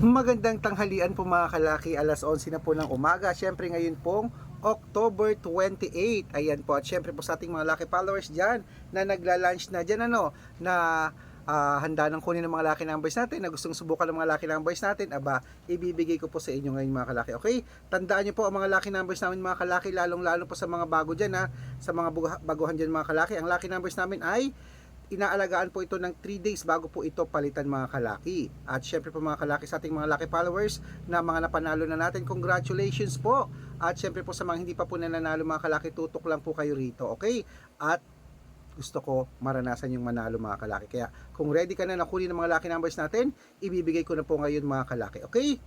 Magandang tanghalian po mga kalaki, alas 11 na po ng umaga. Siyempre ngayon pong October 28. Ayan po, at siyempre po sa ating mga laki followers dyan na nagla-lunch na dyan ano, na ah, handa ng kunin ng mga laki numbers natin, na gustong subukan ng mga laki numbers natin, aba, ibibigay ko po sa inyo ngayon mga kalaki. Okay? Tandaan nyo po ang mga laki numbers namin mga kalaki, lalong-lalo po sa mga bago dyan ha, sa mga baguhan dyan mga kalaki. Ang laki numbers namin ay inaalagaan po ito ng 3 days bago po ito palitan mga kalaki. At syempre po mga kalaki sa ating mga laki followers na mga napanalo na natin, congratulations po. At syempre po sa mga hindi pa po nananalo mga kalaki, tutok lang po kayo rito, okay? At gusto ko maranasan yung manalo mga kalaki. Kaya kung ready ka na na kunin ng mga lucky numbers natin, ibibigay ko na po ngayon mga kalaki, okay?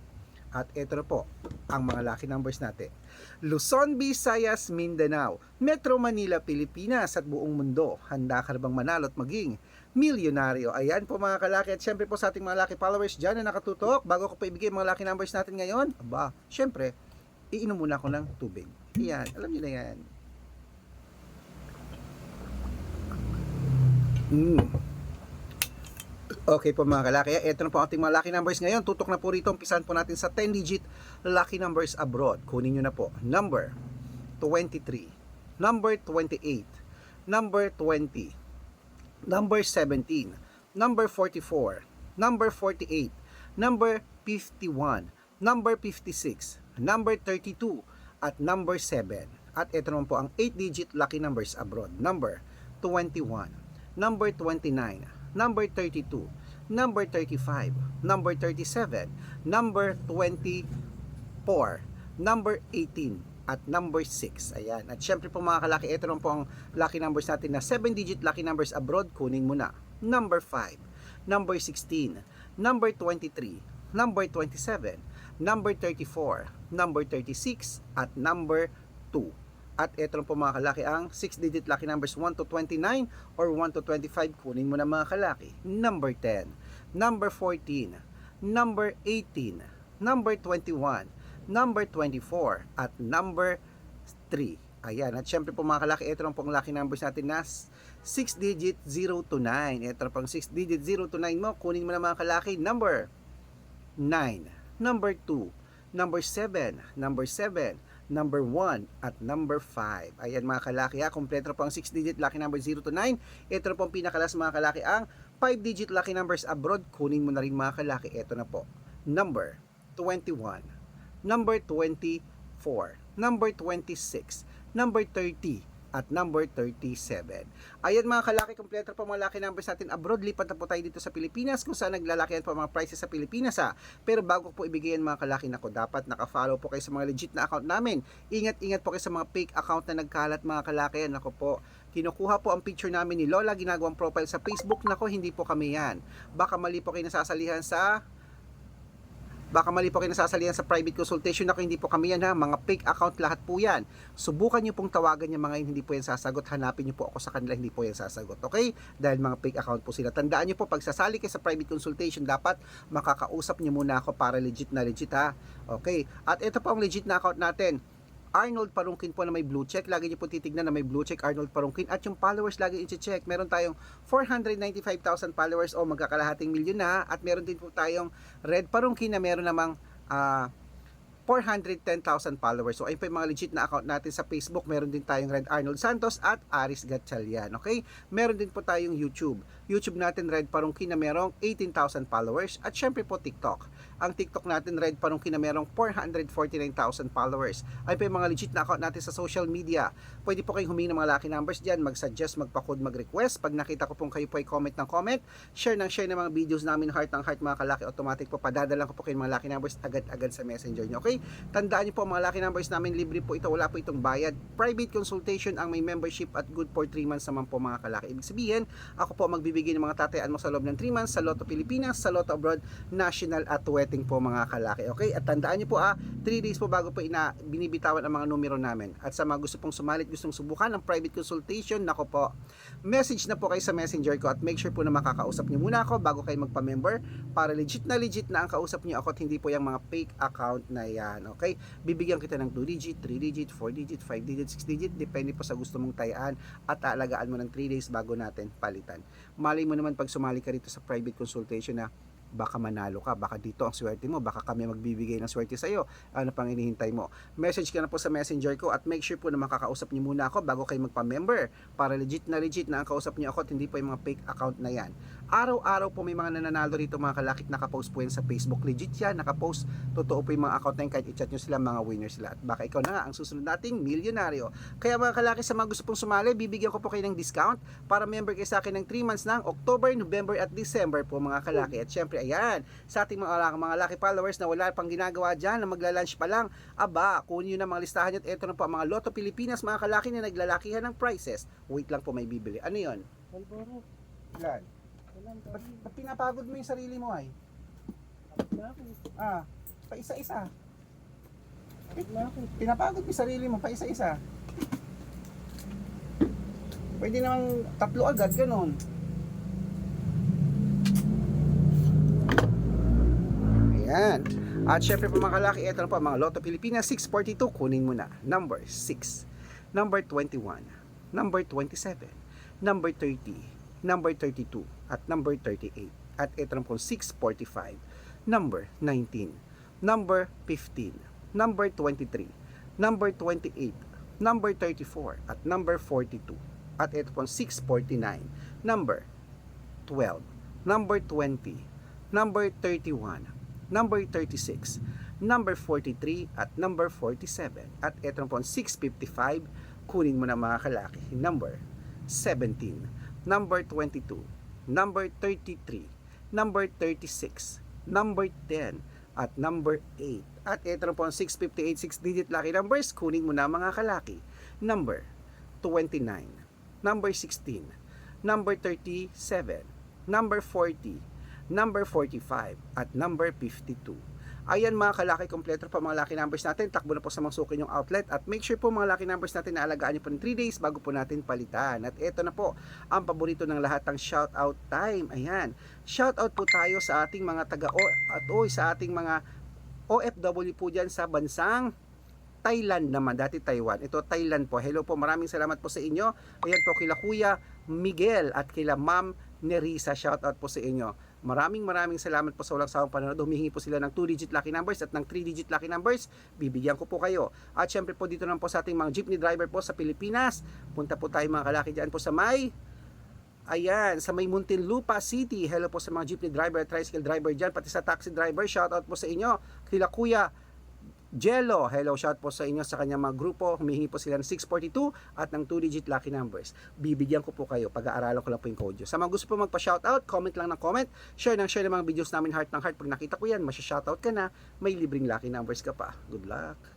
At ito na po ang mga lucky numbers natin. Luzon, Visayas, Mindanao, Metro Manila, Pilipinas at buong mundo. Handa ka bang manalo at maging milyonaryo? Ayan po mga kalaki at syempre po sa ating mga lucky followers dyan na nakatutok. Bago ko pa ibigay mga lucky numbers natin ngayon, aba, syempre, iinom muna ako ng tubig. Ayan, alam niyo na yan. Mm. Okay po mga kalaki, ito na po ang ating mga lucky numbers ngayon. Tutok na po rito, umpisan po natin sa 10-digit lucky numbers abroad. Kunin nyo na po. Number 23, number 28, number 20, number 17, number 44, number 48, number 51, number 56, number 32, at number 7. At ito naman po ang 8-digit lucky numbers abroad. Number 21, number 29, number 32, number 35, number 37, number 24, number 18, at number 6. Ayan. At syempre po mga kalaki, ito naman po ang lucky numbers natin na 7-digit lucky numbers abroad. Kunin mo na. Number 5, number 16, number 23, number 27, number 34, number 36, at number 2. At ito lang po mga kalaki ang 6-digit lucky numbers 1 to 29 or 1 to 25. Kunin mo na mga kalaki. Number 10, number 14, number 18, number 21, number 24, at number 3. Ayan. At syempre po mga kalaki, ito lang po ang lucky numbers natin na 6-digit 0 to 9. Ito lang po ang 6-digit 0 to 9 mo. Kunin mo na mga kalaki. Number 9, number 2, number 7, number 7, number 1 at number 5. Ayan mga kalaki ha, kompleto po ang 6 digit lucky number 0 to 9. Ito na po ang pinakalas mga kalaki ang 5 digit lucky numbers abroad. Kunin mo na rin mga kalaki. Ito na po. Number 21, number 24, number 26, number 30, at number 37. Ayan mga kalaki, kompleto po mga laki numbers natin abroad. Lipat na po tayo dito sa Pilipinas kung saan naglalakihan po mga prices sa Pilipinas ha. Pero bago po ibigay mga kalaki nako, dapat naka-follow po kayo sa mga legit na account namin. Ingat-ingat po kayo sa mga fake account na nagkalat mga kalaki. Nako po, kinukuha po ang picture namin ni Lola, ginagawang profile sa Facebook. Nako, hindi po kami yan. Baka mali po kayo nasasalihan sa Baka mali po kayo nasasalihan sa private consultation ako, hindi po kami yan ha, mga fake account lahat po yan. Subukan nyo pong tawagan yung mga yun, hindi po yan sasagot, hanapin nyo po ako sa kanila, hindi po yan sasagot, okay? Dahil mga fake account po sila. Tandaan nyo po, pag sasali kayo sa private consultation, dapat makakausap nyo muna ako para legit na legit ha, okay? At ito po ang legit na account natin, Arnold Parungkin po na may blue check. Lagi niyo po titignan na may blue check Arnold Parungkin. At yung followers lagi i-check. Meron tayong 495,000 followers o magkakalahating milyon na. At meron din po tayong Red Parungkin na meron namang ah, 410,000 followers. So, ayun po yung mga legit na account natin sa Facebook. Meron din tayong Red Arnold Santos at Aris Gatchalian. Okay? Meron din po tayong YouTube. YouTube natin Red Parungkin na merong 18,000 followers. At syempre po TikTok. Ang TikTok natin Red Parungkin na merong 449,000 followers. Ayun po yung mga legit na account natin sa social media. Pwede po kayong humingi ng mga lucky numbers dyan. Mag-suggest, magpa-code, mag-request. Pag nakita ko pong kayo po ay comment ng comment, share ng share ng mga videos namin heart ng heart mga kalaki automatic po padadalan ko po kayo ng mga lucky numbers agad-agad sa messenger nyo. Okay? Tandaan niyo po mga lucky numbers namin libre po ito. Wala po itong bayad. Private consultation ang may membership at good for 3 months naman po mga kalaki. Ibig sabihin, ako po magbibigay ng mga tatayaan mo sa loob ng 3 months sa Lotto Pilipinas, sa Lotto Abroad, National at Wedding po mga kalaki. Okay? At tandaan niyo po ah, 3 days po bago po ina binibitawan ang mga numero namin. At sa mga gusto pong sumalit, gustong subukan ng private consultation, nako po, message na po kayo sa messenger ko at make sure po na makakausap niyo muna ako bago kayo magpa-member para legit na legit na ang kausap niyo ako at hindi po yung mga fake account na yan. Okay? Bibigyan kita ng 2 digit, 3 digit, 4 digit, 5 digit, 6 digit, depende po sa gusto mong tayaan at aalagaan mo ng 3 days bago natin palitan. Malay mo naman pag sumali ka rito sa private consultation na baka manalo ka, baka dito ang swerte mo, baka kami magbibigay ng swerte sa iyo. Ano pang hinihintay mo? Message ka na po sa messenger ko at make sure po na makakausap niyo muna ako bago kayo magpa-member para legit na legit na ang kausap niyo ako at hindi po yung mga fake account na yan. Araw-araw po may mga nananalo rito mga kalakit nakapost po yan sa Facebook. Legit yan, nakapost. Totoo po yung mga account na yan kahit i-chat nyo sila, mga winner sila. At baka ikaw na nga ang susunod nating milyonaryo. Kaya mga kalaki sa mga gusto pong sumali, bibigyan ko po kayo ng discount para member kayo sa akin ng 3 months ng October, November at December po mga kalaki. At syempre, ayan, sa ating mga, mga laki followers na wala pang ginagawa dyan, na magla-lunch pa lang, aba, kunin nyo na mga listahan nyo at ito na po ang mga Lotto Pilipinas, mga kalaki na naglalakihan ng prices. Wait lang po, may bibili. Ano yon? Malboro. Ilan? Ba't, ba't pinapagod mo yung sarili mo ay? Ako. Ah, pa isa-isa. Ako. Pinapagod mo yung sarili mo pa isa-isa. Pwede namang tatlo agad, ganun. Ayan. At syempre po mga kalaki, ito na po mga Lotto Pilipinas 642, kunin mo na. Number 6, number 21, number 27, number 30, number 32, at number 38. At na po 645, number 19, number 15, number 23, number 28, number 34, at number 42. At ito po 649, number 12, number 20, number 31, number 36, number 43, at number 47. At ito na po ang 655, kunin mo na mga kalaki. Number 17, number 22, number 33, number 36, number 10, at number 8. At ito na po ang 658, 6-digit lucky numbers, kunin mo na mga kalaki. Number 29, number 16, number 37, number 40, number 45, at number 52. Ayan mga kalaki kompleto pa mga lucky numbers natin. Takbo na po sa mga suki yung outlet at make sure po mga lucky numbers natin na alagaan niyo po ng 3 days bago po natin palitan. At ito na po ang paborito ng lahat ng shout out time. Ayan. Shout out po tayo sa ating mga taga o at oy sa ating mga OFW po diyan sa bansang Thailand naman, dati Taiwan. Ito Thailand po. Hello po, maraming salamat po sa inyo. Ayan po kila Kuya Miguel at kila Ma'am Nerisa. Shout out po sa inyo. Maraming maraming salamat po sa walang sawang panonood. Humihingi po sila ng 2-digit lucky numbers at ng 3-digit lucky numbers. Bibigyan ko po kayo. At syempre po dito naman po sa ating mga jeepney driver po sa Pilipinas. Punta po tayo mga kalaki dyan po sa may Ayan, sa may Muntinlupa City. Hello po sa mga jeepney driver, tricycle driver dyan, pati sa taxi driver. Shout out po sa inyo. Kila Kuya Jello, hello, shout po sa inyo sa kanyang mga grupo. Humihingi po sila ng 642 at ng 2-digit lucky numbers. Bibigyan ko po kayo. Pag-aaralan ko lang po yung code. Sa mga gusto po magpa-shoutout, comment lang ng comment. Share ng share ng mga videos namin heart ng heart. Pag nakita ko yan, masya-shoutout ka na. May libreng lucky numbers ka pa. Good luck!